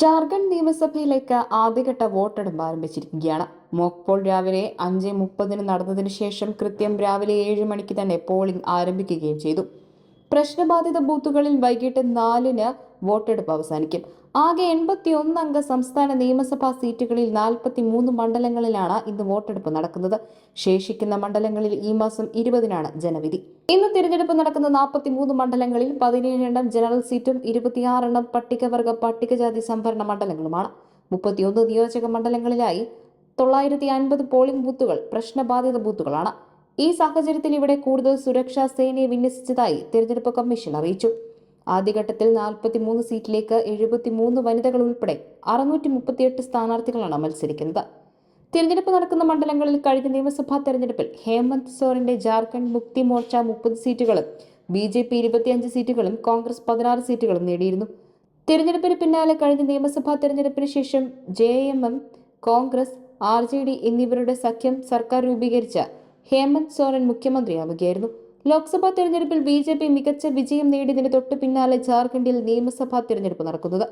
ജാർഖണ്ഡ് നിയമസഭയിലേക്ക് ആദ്യഘട്ട വോട്ടെടുപ്പ് ആരംഭിച്ചിരിക്കുകയാണ്. മോക്ക് പോൾ രാവിലെ അഞ്ച് മുപ്പതിന് നടന്നതിന് ശേഷം കൃത്യം രാവിലെ ഏഴ് മണിക്ക് തന്നെ പോളിംഗ് ആരംഭിക്കുകയും ചെയ്തു. പ്രശ്നബാധിത ബൂത്തുകളിൽ വൈകിട്ട് നാലിന് വോട്ടെടുപ്പ് അവസാനിക്കും. ആകെ എൺപത്തിയൊന്ന് അംഗ സംസ്ഥാന നിയമസഭാ സീറ്റുകളിൽ നാൽപ്പത്തി മൂന്ന് മണ്ഡലങ്ങളിലാണ് ഇന്ന് വോട്ടെടുപ്പ് നടക്കുന്നത്. ശേഷിക്കുന്ന മണ്ഡലങ്ങളിൽ ഈ മാസം ഇരുപതിനാണ് ജനവിധി. ഇന്ന് തിരഞ്ഞെടുപ്പ് നടക്കുന്ന നാൽപ്പത്തി മൂന്ന് മണ്ഡലങ്ങളിൽ പതിനേഴെണ്ണം ജനറൽ സീറ്റും ഇരുപത്തിയാറെണ്ണം പട്ടികവർഗ പട്ടികജാതി സംവരണ മണ്ഡലങ്ങളുമാണ്. മുപ്പത്തിയൊന്ന് നിയോജക മണ്ഡലങ്ങളിലായി തൊള്ളായിരത്തി അൻപത് പോളിംഗ് ബൂത്തുകൾ പ്രശ്നബാധിത ബൂത്തുകളാണ്. ഈ സാഹചര്യത്തിൽ ഇവിടെ കൂടുതൽ സുരക്ഷാ സേനയെ വിന്യസിച്ചതായി തിരഞ്ഞെടുപ്പ് കമ്മീഷൻ അറിയിച്ചു. ആദ്യഘട്ടത്തിൽ നാൽപ്പത്തിമൂന്ന് സീറ്റിലേക്ക് എഴുപത്തിമൂന്ന് വനിതകൾ ഉൾപ്പെടെ അറുന്നൂറ്റി മുപ്പത്തിയെട്ട് സ്ഥാനാർത്ഥികളാണ് മത്സരിക്കുന്നത്. തിരഞ്ഞെടുപ്പ് നടക്കുന്ന മണ്ഡലങ്ങളിൽ കഴിഞ്ഞ നിയമസഭാ തെരഞ്ഞെടുപ്പിൽ ഹേമന്ത് സോറിന്റെ ജാർഖണ്ഡ് മുക്തി മോർച്ച മുപ്പത് സീറ്റുകളും ബി ജെ പി ഇരുപത്തിയഞ്ച് സീറ്റുകളും കോൺഗ്രസ് പതിനാറ് സീറ്റുകളും നേടിയിരുന്നു. തിരഞ്ഞെടുപ്പിന് പിന്നാലെ കഴിഞ്ഞ നിയമസഭാ തെരഞ്ഞെടുപ്പിന് ശേഷം J M M Congress R J D എന്നിവരുടെ സഖ്യം സർക്കാർ രൂപീകരിച്ച ഹേമന്ത് സോറൻ മുഖ്യമന്ത്രിയാവുകയായിരുന്നു. ലോക്സഭാ തെരഞ്ഞെടുപ്പിൽ ബി ജെ പി മികച്ച വിജയം നേടിയതിന് തൊട്ടു പിന്നാലെ ജാർഖണ്ഡിൽ നിയമസഭാ തെരഞ്ഞെടുപ്പ് നടക്കുന്നത്.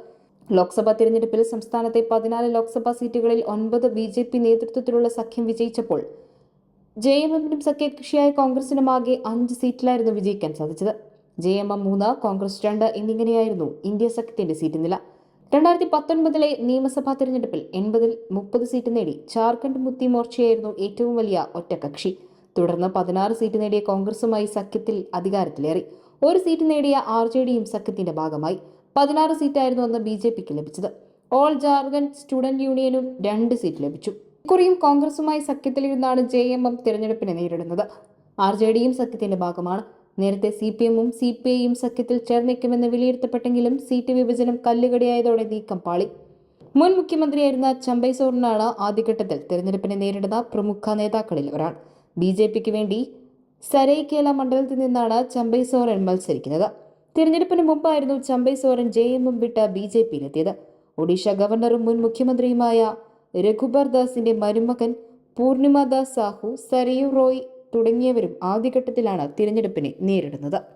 ലോക്സഭാ തെരഞ്ഞെടുപ്പിൽ സംസ്ഥാനത്തെ പതിനാല് ലോക്സഭാ സീറ്റുകളിൽ ഒൻപത് ബി ജെ പി നേതൃത്വത്തിലുള്ള സഖ്യം വിജയിച്ചപ്പോൾ ജെ എം എമ്മിനും സഖ്യകക്ഷിയായ കോൺഗ്രസിനുമാകെ അഞ്ച് സീറ്റിലായിരുന്നു വിജയിക്കാൻ സാധിച്ചത്. ജെ എം എം മൂന്ന് കോൺഗ്രസ് രണ്ട് എന്നിങ്ങനെയായിരുന്നു ഇന്ത്യ സഖ്യത്തിന്റെ സീറ്റ് നില. രണ്ടായിരത്തി പത്തൊൻപതിലെ നിയമസഭാ തെരഞ്ഞെടുപ്പിൽ എൺപതിൽ മുപ്പത് സീറ്റ് നേടി ജാർഖണ്ഡ് മുക്തി മോർച്ചയായിരുന്നു ഏറ്റവും വലിയ ഒറ്റകക്ഷി തുടർന്ന് പതിനാറ് സീറ്റ് നേടിയ കോൺഗ്രസുമായി സഖ്യത്തിൽ അധികാരത്തിലേറി. ഒരു സീറ്റ് നേടിയ ആർ ജെ ഡിയും സഖ്യത്തിന്റെ ഭാഗമായി. പതിനാറ് സീറ്റായിരുന്നു അന്ന് ബി ജെ പിക്ക് ലഭിച്ചത്. ഓൾ ജാർഖണ്ഡ് സ്റ്റുഡന്റ് യൂണിയനും രണ്ട് സീറ്റ് ലഭിച്ചു. ഇക്കുറിയും കോൺഗ്രസുമായി സഖ്യത്തിലിരുന്നാണ് ജെ എം എം തിരഞ്ഞെടുപ്പിനെ നേരിടുന്നത്. ആർ ജെ ഡിയും സഖ്യത്തിന്റെ ഭാഗമാണ്. നേരത്തെ സി പി എമ്മും സി പി ഐയും സഖ്യത്തിൽ ചേർന്നേക്കുമെന്ന് വിലയിരുത്തപ്പെട്ടെങ്കിലും സീറ്റ് വിഭജനം കല്ലുകടിയായതോടെ നീക്കം പാളി. മുൻ മുഖ്യമന്ത്രിയായിരുന്ന ചമ്പൈ സോറിനാണ് ആദ്യഘട്ടത്തിൽ തെരഞ്ഞെടുപ്പിനെ നേരിടുന്ന പ്രമുഖ നേതാക്കളിൽ ഒരാൾ. ബി ജെ പിക്ക് വേണ്ടി സരൈകേല മണ്ഡലത്തിൽ നിന്നാണ് ചമ്പൈ സോറൻ മത്സരിക്കുന്നത്. തിരഞ്ഞെടുപ്പിന് മുമ്പായിരുന്നു ചമ്പൈ സോറൻ ജെ എമ്മും വിട്ട് ബി ജെ പിയിലെത്തിയത്. ഒഡീഷ ഗവർണറും മുൻ മുഖ്യമന്ത്രിയുമായ രഘുബർ ദാസിന്റെ മരുമകൻ പൂർണിമ ദാസ് സാഹു സരയു റോയ് തുടങ്ങിയവരും ആദ്യഘട്ടത്തിലാണ് തിരഞ്ഞെടുപ്പിനെ നേരിടുന്നത്.